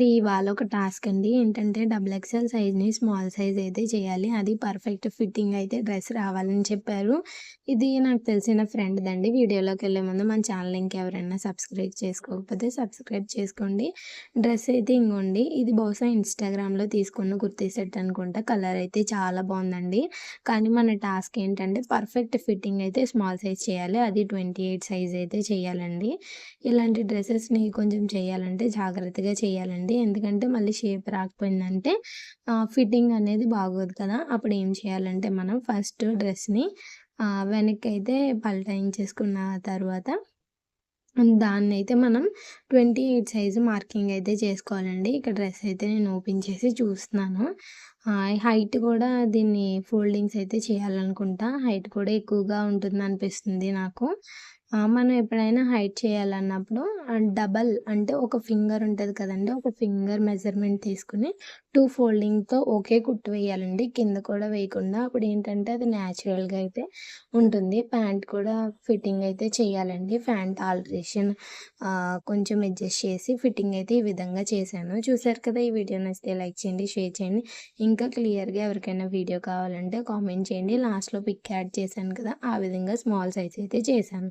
And ఇవాళ ఒక task అండి. ఏంటంటే డబుల్ ఎక్స్ఎల్ సైజ్ని స్మాల్ సైజ్ అయితే చేయాలి. అది పర్ఫెక్ట్ ఫిట్టింగ్ అయితే డ్రెస్ రావాలని చెప్పారు. ఇది నాకు తెలిసిన ఫ్రెండ్ దండి. వీడియోలోకి వెళ్ళే ముందు మన ఛానల్ ఇంకెవరైనా సబ్స్క్రైబ్ చేసుకోకపోతే సబ్స్క్రైబ్ చేసుకోండి. డ్రెస్ అయితే ఇంకోండి ఇది బహుశా ఇన్స్టాగ్రామ్లో తీసుకున్న కుర్తీ సెట్ అనుకుంటా. కలర్ అయితే చాలా బాగుందండి. కానీ మన టాస్క్ ఏంటంటే పర్ఫెక్ట్ ఫిట్టింగ్ అయితే స్మాల్ సైజ్ చేయాలి. అది ట్వంటీ ఎయిట్ సైజ్ అయితే చేయాలండి. ఇలాంటి డ్రెస్సెస్ని కొంచెం చేయాలంటే జాగ్రత్తగా చేయాలండి. ఎందుకంటే మళ్ళీ షేప్ రాకపోయిందంటే ఫిట్టింగ్ అనేది బాగోదు కదా. అప్పుడు ఏం చేయాలంటే మనం ఫస్ట్ డ్రెస్ని వెనక్కి అయితే పల్టాయించేసుకున్న తర్వాత దాన్ని అయితే మనం ట్వంటీ ఎయిట్ సైజు మార్కింగ్ అయితే చేసుకోవాలండి. ఇక్కడ డ్రెస్ అయితే నేను ఓపెన్ చేసి చూస్తున్నాను. హైట్ కూడా దీన్ని ఫోల్డింగ్స్ అయితే చేయాలనుకుంటా. హైట్ కూడా ఎక్కువగా ఉంటుంది అనిపిస్తుంది నాకు. మనం ఎప్పుడైనా హైట్ చేయాలన్నప్పుడు డబల్ అంటే ఒక ఫింగర్ ఉంటుంది కదండి ఒక ఫింగర్ మెజర్మెంట్ తీసుకుని టూ ఫోల్డింగ్తో ఒకే కుట్టు వేయాలండి. కింద కూడా వేయకుండా అప్పుడు ఏంటంటే అది న్యాచురల్గా అయితే ఉంటుంది. ప్యాంట్ కూడా ఫిట్టింగ్ అయితే చేయాలండి. ప్యాంట్ ఆల్టరేషన్ కొంచెం అడ్జస్ట్ చేసి ఫిట్టింగ్ అయితే ఈ విధంగా చేశాను. చూసారు కదా ఈ వీడియో నచ్చితే లైక్ చేయండి షేర్ చేయండి. ఇంకా క్లియర్గా ఎవరికైనా వీడియో కావాలంటే కామెంట్ చేయండి. లాస్ట్లో పిక్ యాడ్ చేశాను కదా ఆ విధంగా స్మాల్ సైజ్ అయితే చేశాను.